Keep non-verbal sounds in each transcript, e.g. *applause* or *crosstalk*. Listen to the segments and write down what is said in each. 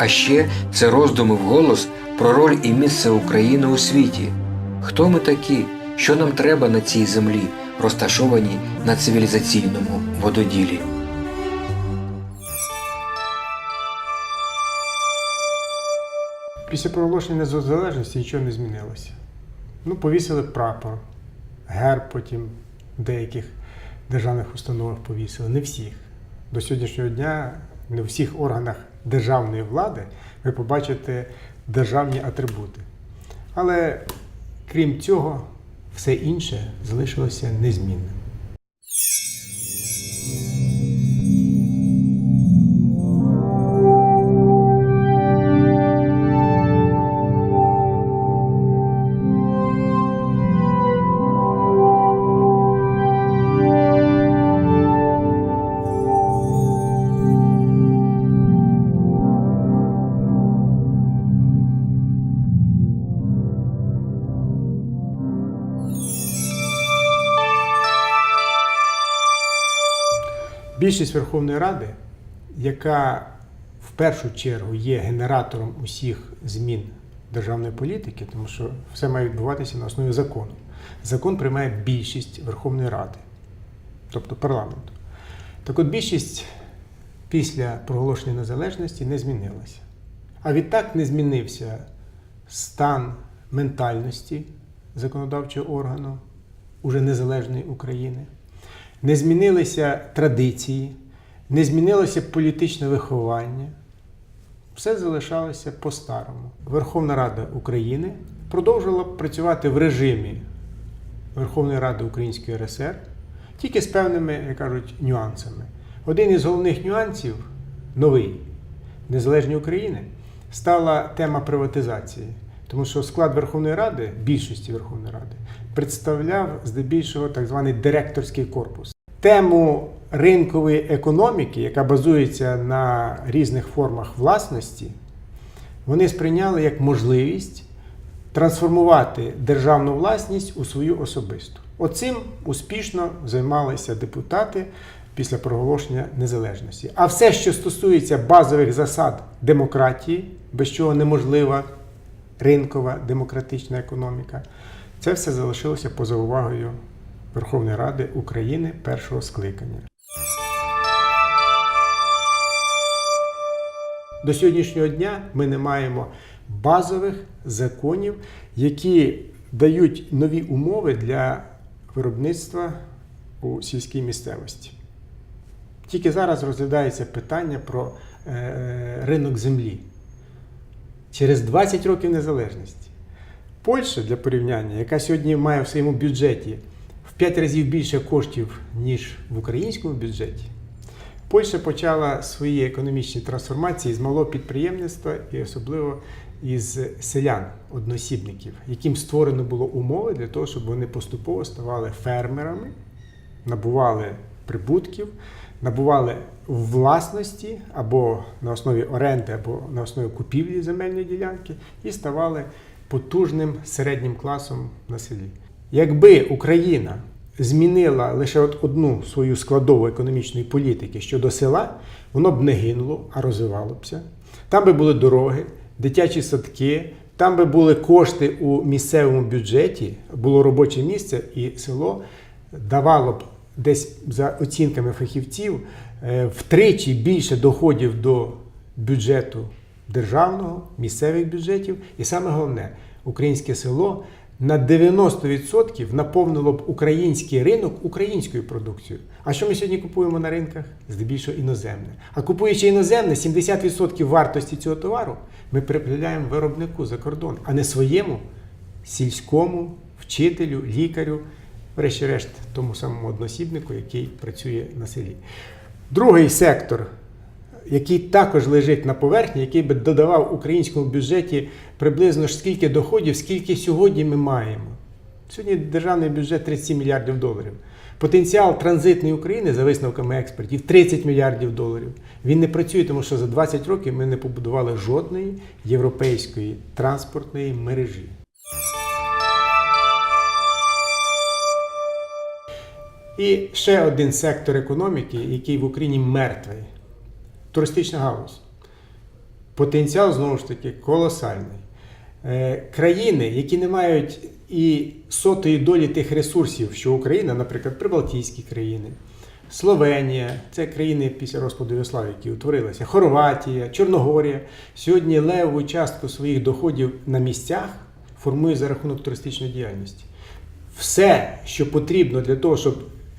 а ще це роздуми вголос про роль і місце України у світі. Хто ми такі, що нам треба на цій землі, розташованій на цивілізаційному вододілі. Після проголошення незалежності нічого не змінилося. Ну, повісили прапор, герб потім деяких державних установах повісили. Не всіх. До сьогоднішнього дня не в всіх органах державної влади ви побачите державні атрибути. Але крім цього, все інше залишилося незмінним. Більшість Верховної Ради, яка в першу чергу є генератором усіх змін державної політики, тому що все має відбуватися на основі закону. Закон приймає більшість Верховної Ради, тобто парламенту. Так от більшість після проголошення незалежності не змінилася. А відтак не змінився стан ментальності законодавчого органу уже незалежної України не змінилися традиції, не змінилося політичне виховання. Все залишалося по-старому. Верховна Рада України продовжувала працювати в режимі Верховної Ради Української РСР, тільки з певними, як кажуть, нюансами. Один із головних нюансів новий в незалежній України стала тема приватизації. Тому що склад Верховної Ради, більшості Верховної Ради, представляв здебільшого так званий директорський корпус. Тему ринкової економіки, яка базується на різних формах власності, вони сприйняли як можливість трансформувати державну власність у свою особисту. Оцим успішно займалися депутати після проголошення незалежності. А все, що стосується базових засад демократії, без чого неможлива ринкова демократична економіка, це все залишилося поза увагою Верховної Ради України першого скликання. До сьогоднішнього дня ми не маємо базових законів, які дають нові умови для виробництва у сільській місцевості. Тільки зараз розглядається питання про е, ринок землі. Через 20 років незалежності. Польща для порівняння, яка сьогодні має в своєму бюджеті в 5 разів більше коштів, ніж в українському бюджеті, Польща почала свої економічні трансформації з малого підприємництва і особливо із селян, односібників, яким створено було умови для того, щоб вони поступово ставали фермерами, набували прибутків, набували власності або на основі оренди, або на основі купівлі земельної ділянки, і ставали потужним середнім класом на селі. Якби Україна змінила лише от одну свою складову економічної політики щодо села, воно б не гинуло, а розвивалося. Там би були дороги, дитячі садки, там би були кошти у місцевому бюджеті, було робоче місце, і село давало б десь за оцінками фахівців е, втричі більше доходів до бюджету державного, місцевих бюджетів. І саме головне, українське село на 90% наповнило б український ринок українською продукцією. А що ми сьогодні купуємо на ринках? Здебільшого іноземне. А купуючи іноземне, 70% вартості цього товару ми припиляємо виробнику за кордон, а не своєму сільському вчителю, лікарю, врешті-решт, тому самому односібнику, який працює на селі. Другий сектор який також лежить на поверхні, який би додавав українському бюджеті приблизно ж скільки доходів, скільки сьогодні ми маємо. Сьогодні державний бюджет 37 мільярдів доларів. Потенціал транзитної України за висновками експертів 30 мільярдів доларів. Він не працює, тому що за 20 років ми не побудували жодної європейської транспортної мережі. І ще один сектор економіки, який в Україні мертвий туристична галузь. Потенціал знову ж таки колосальний. Е, Країни, які не мають і сотої долі тих ресурсів, що Україна, наприклад, Прибалтійські країни, Словенія, це країни після розпаду Югославії, які утворилися, Хорватія, Чорногорія, сьогодні левову частку своїх доходів на місцях формує за рахунок туристичної діяльності. Все, що потрібно для того, щоб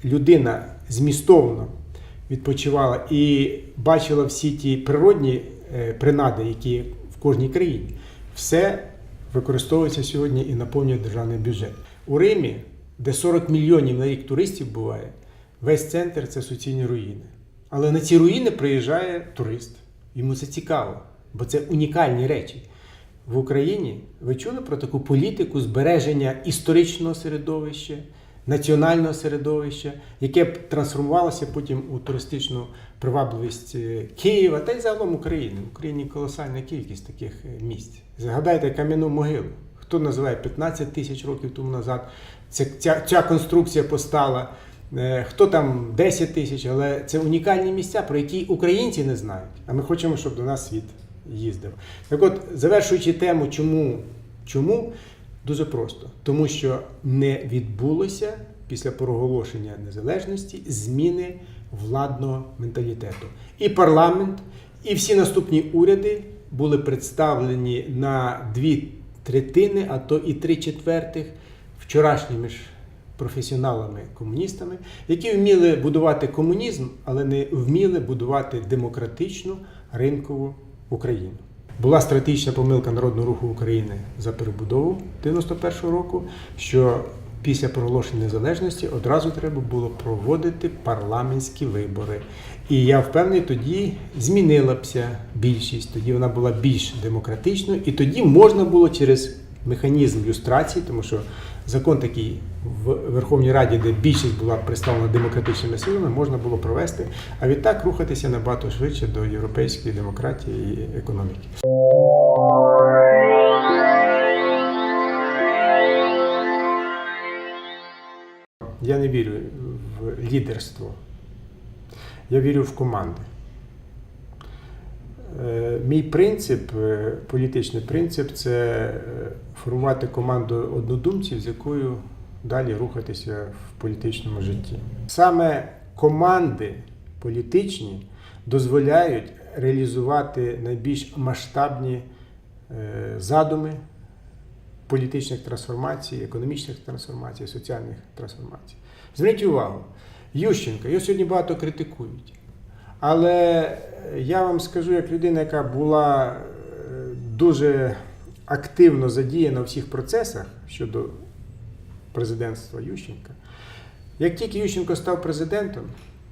людина змістовно відпочивала і бачила всі ті природні е, принади, які в кожній країні, все використовується сьогодні і наповнює державний бюджет. У Римі, де 40 мільйонів на рік туристів буває, весь центр це суцільні руїни. Але на ці руїни приїжджає турист. Йому це цікаво, бо це унікальні речі. В Україні ви чули про таку політику збереження історичного середовища, національного середовища, яке б трансформувалося потім у туристичну привабливість е, Києва та й загалом України. В Україні колосальна кількість таких е, місць. Згадайте кам'яну могилу. Хто називає 15 тисяч років тому назад ця, ця, ця конструкція постала. Е, Хто там 10 тисяч, але це унікальні місця, про які українці не знають. А ми хочемо, щоб до нас світ їздив. Так от, завершуючи тему, чому, чому дуже просто. Тому що не відбулося після проголошення незалежності зміни владного менталітету. І парламент, і всі наступні уряди були представлені на дві третини, а то і три четвертих вчорашніми ж професіоналами-комуністами, які вміли будувати комунізм, але не вміли будувати демократичну ринкову Україну. Була стратегічна помилка Народного руху України за перебудову 91-го року, що після проголошення незалежності одразу треба було проводити парламентські вибори. І я впевнений, тоді змінилася більшість, тоді вона була більш демократичною, і тоді можна було через механізм люстрації, тому що закон такий в Верховній Раді, де більшість була представлена демократичними силами, можна було провести, а відтак рухатися набагато швидше до європейської демократії і економіки. Я не вірю в лідерство. Я вірю в команди. Е, Мій принцип, е, політичний принцип це е, формувати команду однодумців, з якою далі рухатися в політичному житті. Саме команди політичні дозволяють реалізувати найбільш масштабні задуми політичних трансформацій, економічних трансформацій, соціальних трансформацій. Зверніть увагу, Ющенка, його сьогодні багато критикують. Але я вам скажу, як людина, яка була е, дуже активно задіяна у всіх процесах щодо президентства Ющенка, як тільки Ющенко став президентом,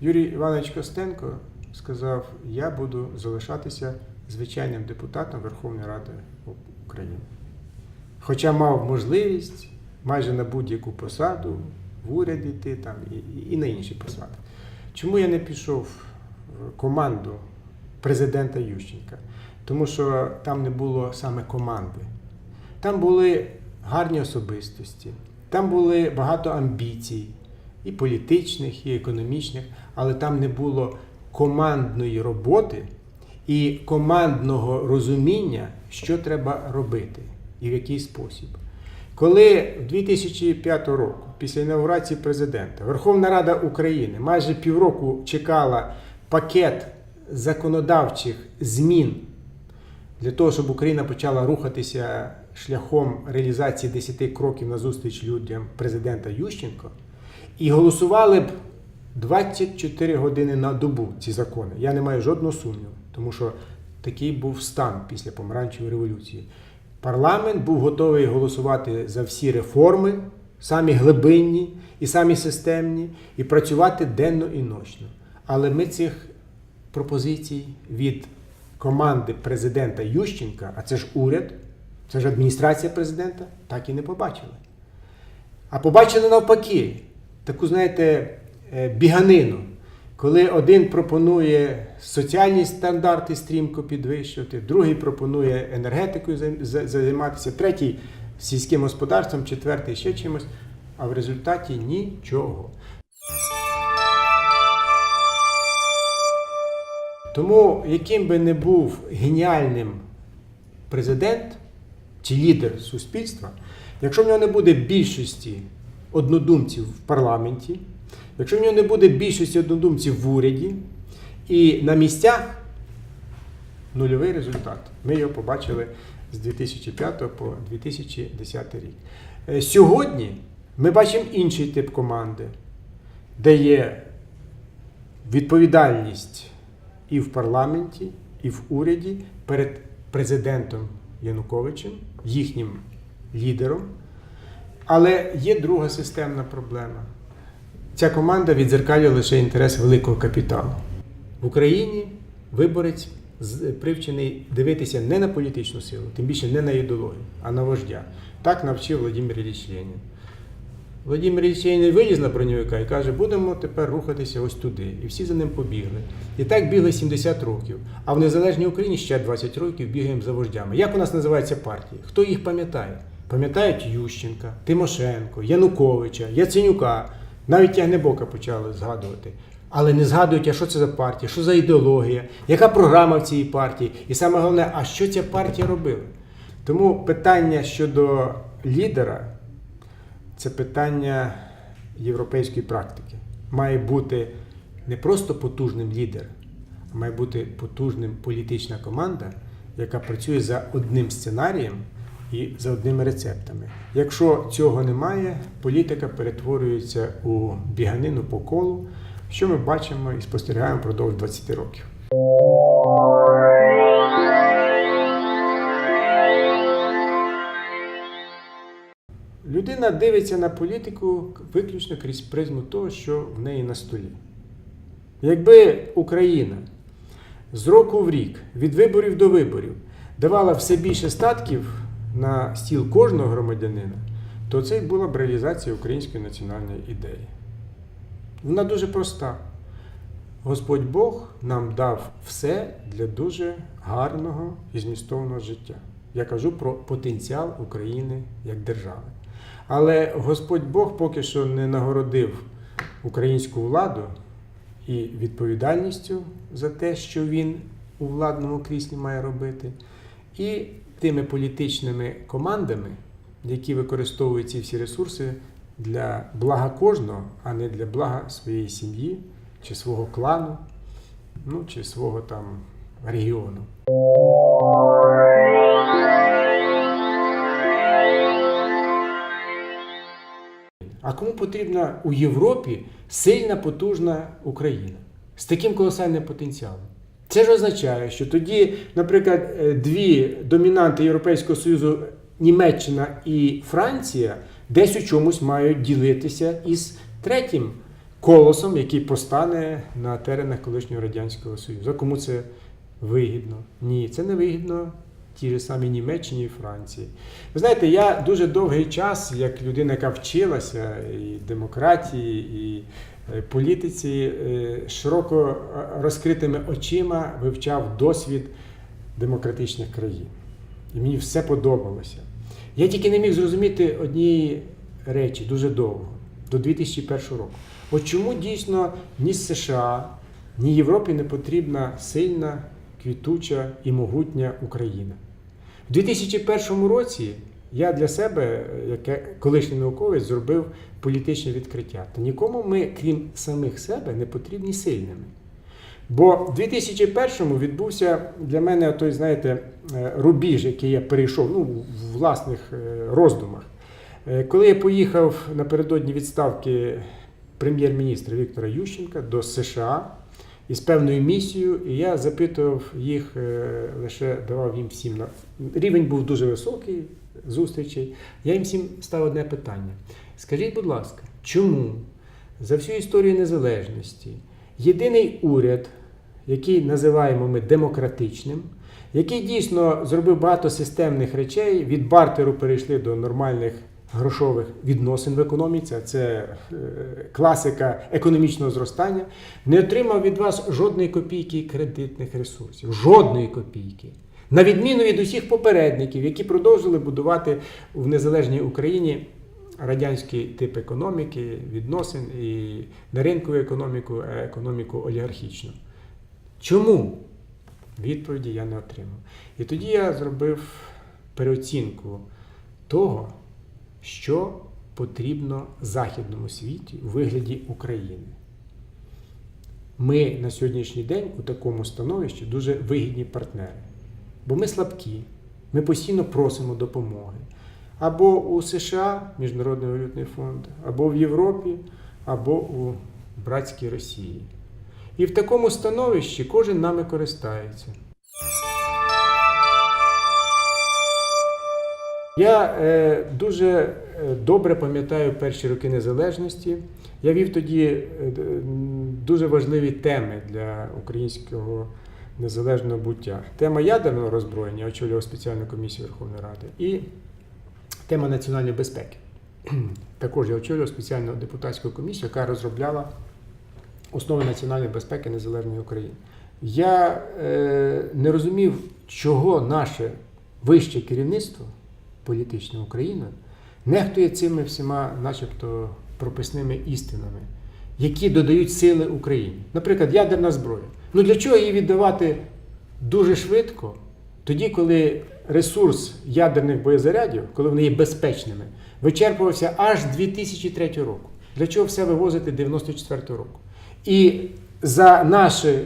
Юрій Іванович Костенко сказав: Я буду залишатися звичайним депутатом Верховної Ради України. Хоча мав можливість майже на будь-яку посаду в уряд йти там і, і на інші посади. Чому я не пішов команду президента Ющенка? Тому що там не було саме команди. Там були гарні особистості, там були багато амбіцій, і політичних, і економічних, але там не було командної роботи і командного розуміння, що треба робити і в який спосіб. Коли в 2005 року, після інаугурації президента, Верховна Рада України майже півроку чекала пакет законодавчих змін для того, щоб Україна почала рухатися шляхом реалізації 10 кроків назустріч людям президента Ющенко, і голосували б 24 години на добу ці закони. Я не маю жодного сумніву, тому що такий був стан після помаранчевої революції. Парламент був готовий голосувати за всі реформи, самі глибинні і самі системні, і працювати денно і ночно. Але ми цих пропозицій від команди президента Ющенка, а це ж уряд, це ж адміністрація президента, так і не побачили. А побачили навпаки, таку, знаєте, е, біганину, коли один пропонує соціальні стандарти стрімко підвищувати, другий пропонує енергетикою займатися, третій сільським господарством, четвертий ще чимось, а в результаті нічого. Тому, яким би не був геніальним президент чи лідер суспільства, якщо в нього не буде більшості однодумців в парламенті, якщо в нього не буде більшості однодумців в уряді і на місцях нульовий результат. Ми його побачили з 2005 по 2010 рік. Е, Сьогодні ми бачимо інший тип команди, де є відповідальність і в парламенті, і в уряді перед президентом Януковичем, їхнім лідером. Але є друга системна проблема. Ця команда відзеркалює лише інтерес великого капіталу. В Україні виборець привчений дивитися не на політичну силу, тим більше не на ідеологію, а на вождя. Так навчив Володимир Ілліч Ленін. Володимир Ленін виліз на броньовика і каже, будемо тепер рухатися ось туди. І всі за ним побігли. І так бігли 70 років. А в незалежній Україні ще 20 років бігаємо за вождями. Як у нас називаються партії? Хто їх пам'ятає? Пам'ятають Ющенка, Тимошенко, Януковича, Яценюка, навіть Тягнебока почали згадувати. Але не згадують, а що це за партія, що за ідеологія, яка програма в цій партії, і саме головне, а що ця партія робила. Тому питання щодо лідера це питання європейської практики. Має бути не просто потужним лідер, а має бути потужним політична команда, яка працює за одним сценарієм і за одними рецептами. Якщо цього немає, політика перетворюється у біганину по колу, що ми бачимо і спостерігаємо впродовж 20 років. Людина дивиться на політику виключно крізь призму того, що в неї на столі. Якби Україна з року в рік, від виборів до виборів, давала все більше статків на стіл кожного громадянина, то це й була б реалізація української національної ідеї. Вона дуже проста. Господь Бог нам дав все для дуже гарного і змістовного життя. Я кажу про потенціал України як держави. Але Господь Бог поки що не нагородив українську владу і відповідальністю за те, що він у владному кріслі має робити, і тими політичними командами, які використовують ці всі ресурси для блага кожного, а не для блага своєї сім'ї чи свого клану, ну чи свого там регіону. А кому потрібна у Європі сильна, потужна Україна з таким колосальним потенціалом? Це ж означає, що тоді, наприклад, е, дві домінанти Європейського Союзу, Німеччина і Франція, десь у чомусь мають ділитися із третім колосом, який постане на теренах колишнього Радянського Союзу. А Кому це вигідно? Ні, це не вигідно тій же самій Німеччині і Франції. Ви знаєте, я дуже довгий час, як людина, яка вчилася і демократії, і е, політиці, е, широко е, розкритими очима вивчав досвід демократичних країн. І мені все подобалося. Я тільки не міг зрозуміти однієї речі дуже довго, до 2001 року. От чому дійсно ні США, ні Європі не потрібна сильна, квітуча і могутня Україна. У 2001 році я для себе, як колишній науковець, зробив політичне відкриття. Та нікому ми, крім самих себе, не потрібні сильними. Бо в 2001-му відбувся для мене той, знаєте, е, рубіж, який я перейшов ну, в власних е, роздумах. Е, Коли я поїхав напередодні відставки прем'єр-міністра Віктора Ющенка до США із певною місією, і я запитував їх, е, лише давав їм всім на рівень був дуже високий зустрічей. Я їм всім став одне питання. Скажіть, будь ласка, чому за всю історію незалежності єдиний уряд, який називаємо ми демократичним, який дійсно зробив багато системних речей. Від бартеру перейшли до нормальних грошових відносин в економіці. Це е, класика економічного зростання. Не отримав від вас жодної копійки кредитних ресурсів. Жодної копійки. На відміну від усіх попередників, які продовжили будувати в незалежній Україні радянський тип економіки, відносин і не ринкову економіку, а економіку олігархічну. Чому? Відповіді я не отримав. І тоді я зробив переоцінку того, що потрібно західному світі у вигляді України. Ми на сьогоднішній день у такому становищі дуже вигідні партнери. Бо ми слабкі, ми постійно просимо допомоги. Або у США Міжнародний валютний фонд, або в Європі, або у братській Росії. І в такому становищі кожен нами користається. Я е, дуже е, добре пам'ятаю перші роки незалежності. Я вів тоді е, дуже важливі теми для українського незалежного буття. Тема ядерного роззброєння, очолював спеціальну комісію Верховної Ради, і тема національної безпеки. *clears throat* Також я очолював спеціальну депутатську комісію, яка розробляла основи національної безпеки незалежної України. Я е, не розумів, чого наше вище керівництво політичне України нехтує цими всіма, начебто, прописними істинами, які додають сили Україні. Наприклад, ядерна зброя. Ну для чого її віддавати дуже швидко, тоді, коли ресурс ядерних боєзарядів, коли вони є безпечними, вичерпувався аж 2003 року. Для чого все вивозити 94 року? І за наші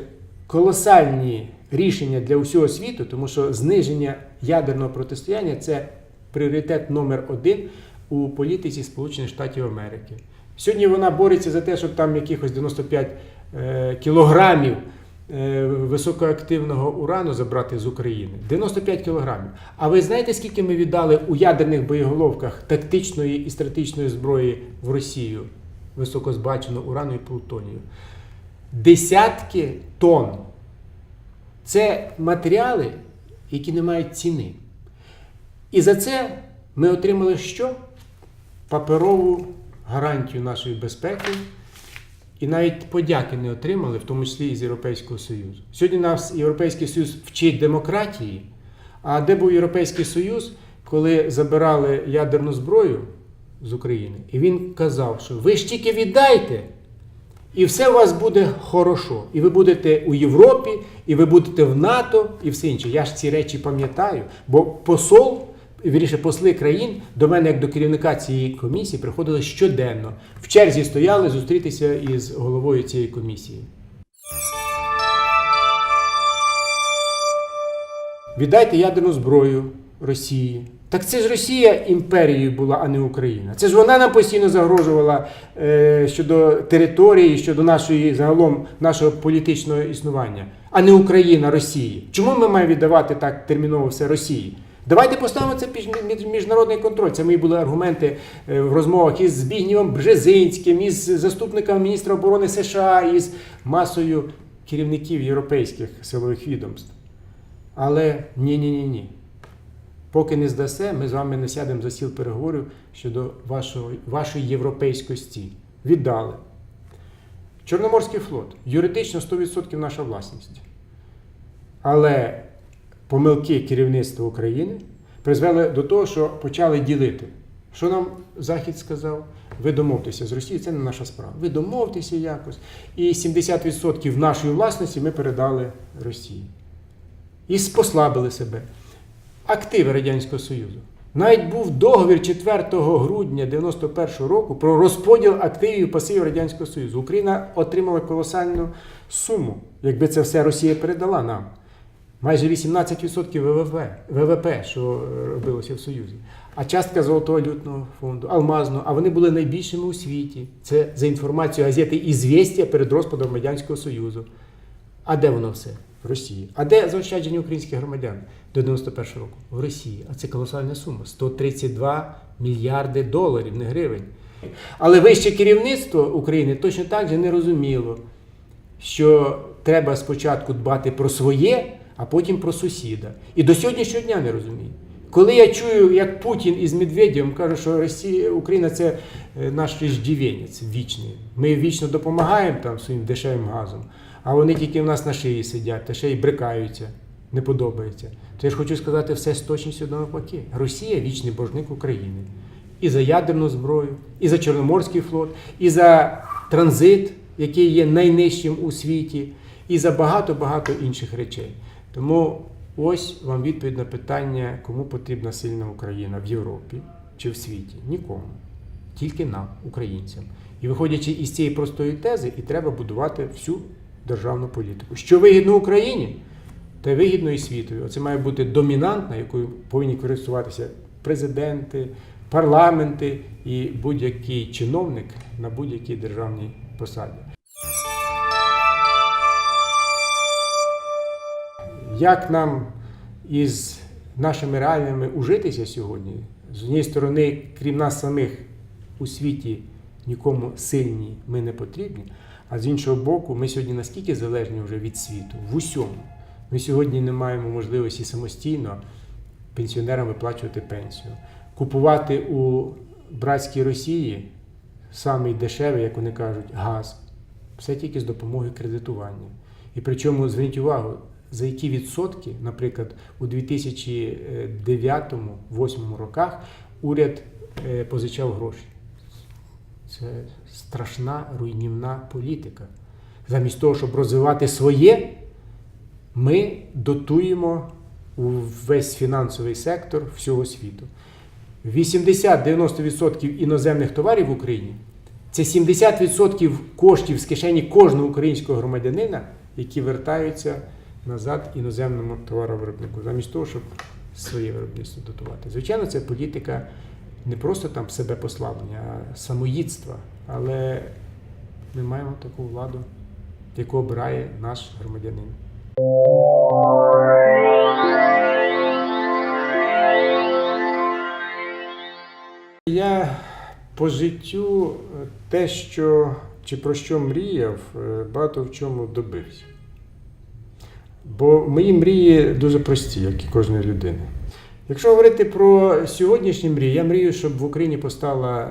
колосальні рішення для усього світу, тому що зниження ядерного протистояння це пріоритет номер один у політиці Сполучених Штатів Америки. Сьогодні вона бореться за те, щоб там якихось 95 е, кілограмів е, високоактивного урану забрати з України. 95 кілограмів. А ви знаєте, скільки ми віддали у ядерних боєголовках тактичної і стратегічної зброї в Росію? Високозбаченого урану і плутонію? Десятки тонн. Це матеріали, які не мають ціни. І за це ми отримали що? Паперову гарантію нашої безпеки. І навіть подяки не отримали, в тому числі і з Європейського Союзу. Сьогодні нас Європейський Союз вчить демократії. А де був Європейський Союз, коли забирали ядерну зброю з України? І він казав, що ви ж тільки віддайте, і все у вас буде хорошо. І ви будете у Європі, і ви будете в НАТО, і все інше. Я ж ці речі пам'ятаю, бо посол, вірніше, посли країн до мене, як до керівника цієї комісії, приходили щоденно. В черзі стояли зустрітися із головою цієї комісії. Віддайте ядерну зброю Росії. Так це ж Росія імперією була, а не Україна. Це ж вона нам постійно загрожувала е, щодо території, щодо нашої загалом нашого політичного існування, а не Україна Росії. Чому ми маємо віддавати так терміново все Росії? Давайте поставимо це під міжнародний контроль. Це мої були аргументи е, в розмовах із Збігнєвом Бжезинським, із заступником міністра оборони США, із масою керівників європейських силових відомств. Але ні, ні. Поки не здасе, ми з вами не сядемо за стіл переговорів щодо вашого, вашої європейськості. Віддали. Чорноморський флот юридично 100% наша власність. Але помилки керівництва України призвели до того, що почали ділити. Що нам Захід сказав? Ви домовтеся з Росією, це не наша справа. Ви домовтеся якось. І 70% нашої власності ми передали Росії. І послабили себе. Активи Радянського Союзу. Навіть був договір 4 грудня 91 року про розподіл активів і пасивів Радянського Союзу. Україна отримала колосальну суму, якби це все Росія передала нам. Майже 18% ВВП, ВВП, що е, робилося в Союзі. А частка Золотого валютного фонду, алмазного, а вони були найбільшими у світі. Це за інформацією газети «Ізвєстія» перед розпадом Радянського Союзу. А де воно все? В Росії. А де заощадження українських громадян до 91-го року? В Росії. А це колосальна сума 132 мільярди доларів, не гривень. Але вище керівництво України точно так же не розуміло, що треба спочатку дбати про своє, а потім про сусіда. І до сьогоднішнього дня не розумію. Коли я чую, як Путін із Медведєвим каже, що Росія, Україна це е, наш іждівенець вічний. Ми вічно допомагаємо там своїм дешевим газом, а вони тільки в нас на шиї сидять та ще й брикаються, не подобається. То я ж хочу сказати все з точністю до навпаки. Росія вічний боржник України. І за ядерну зброю, і за Чорноморський флот, і за транзит, який є найнижчим у світі, і за багато-багато інших речей. Тому ось вам відповідь на питання, кому потрібна сильна Україна в Європі чи в світі. Нікому. Тільки нам, українцям. І виходячи із цієї простої тези, і треба будувати всю державну політику. Що вигідно Україні, те вигідно і світові. Оце має бути домінантна, якою повинні користуватися президенти, парламенти і будь-який чиновник на будь-якій державній посаді. Як нам із нашими реаліями ужитися сьогодні? З однієї сторони, крім нас самих у світі нікому сильні ми не потрібні, а з іншого боку, ми сьогодні наскільки залежні вже від світу в усьому. Ми сьогодні не маємо можливості самостійно пенсіонерам виплачувати пенсію, купувати у братській Росії самий дешевий, як вони кажуть, газ. Все тільки з допомоги кредитування. І причому зверніть увагу, за які відсотки, наприклад, у 2009-2008 роках уряд е, позичав гроші. Це страшна руйнівна політика. Замість того, щоб розвивати своє, ми дотуємо весь фінансовий сектор всього світу. 80-90% іноземних товарів в Україні це 70% коштів з кишені кожного українського громадянина, які вертаються назад іноземному товаровиробнику, замість того, щоб своє виробництво дотувати. Звичайно, це політика не просто там себе послаблення, а самоїдства. Але ми маємо таку владу, яку обирає наш громадянин. Я по життю е, те, що чи про що мріяв, е, багато в чому добився. Бо мої мрії дуже прості, як і кожної людини. Якщо говорити про сьогоднішні мрії, я мрію, щоб в Україні постала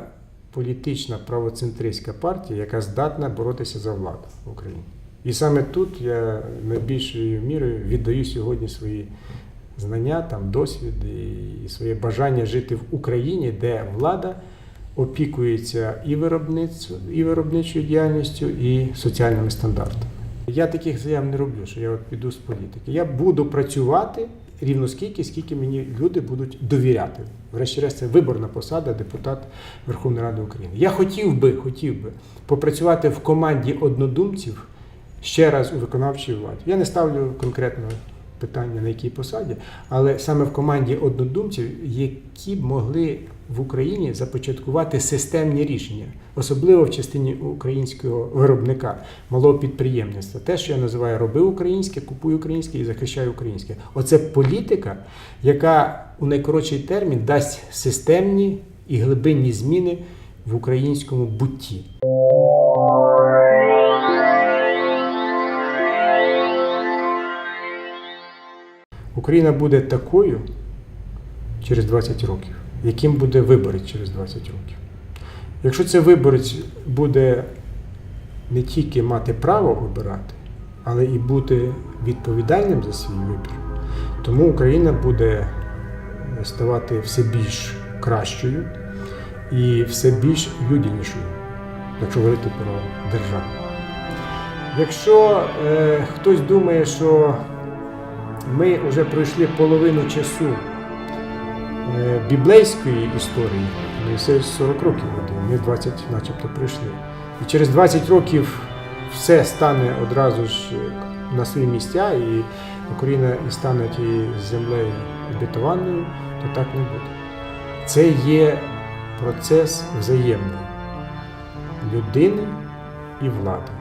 політична правоцентристська партія, яка здатна боротися за владу в Україні. І саме тут я найбільшою мірою віддаю сьогодні свої знання, там, досвід і своє бажання жити в Україні, де влада опікується і виробництвом, і виробничою діяльністю, і соціальними стандартами. Я таких заяв не роблю, що я от піду з політики. Я буду працювати рівно скільки, скільки мені люди будуть довіряти. Врешті-решт, це виборна посада, депутат Верховної Ради України. Я хотів би, хотів би попрацювати в команді однодумців ще раз у виконавчій владі. Я не ставлю конкретного питання на якій посаді, але саме в команді однодумців, які б могли в Україні започаткувати системні рішення, особливо в частині українського виробника, малого підприємництва. Те, що я називаю роби українське, купуй українське і захищай українське. Оце політика, яка у найкоротший термін дасть системні і глибинні зміни в українському бутті. Україна буде такою через 20 років, яким буде виборець через 20 років. Якщо цей виборець буде не тільки мати право обирати, але і бути відповідальним за свій вибір, тому Україна буде ставати все більш кращою і все більш людянішою, якщо говорити про державу. Якщо е, хтось думає, що ми вже пройшли половину часу біблейської історії, ми все 40 років ведемо, ми 20 начебто пройшли. І через 20 років все стане одразу ж е, на свої місця, і Україна стане тією землею обітованою, то так не буде. Це є процес взаємний людини і влади.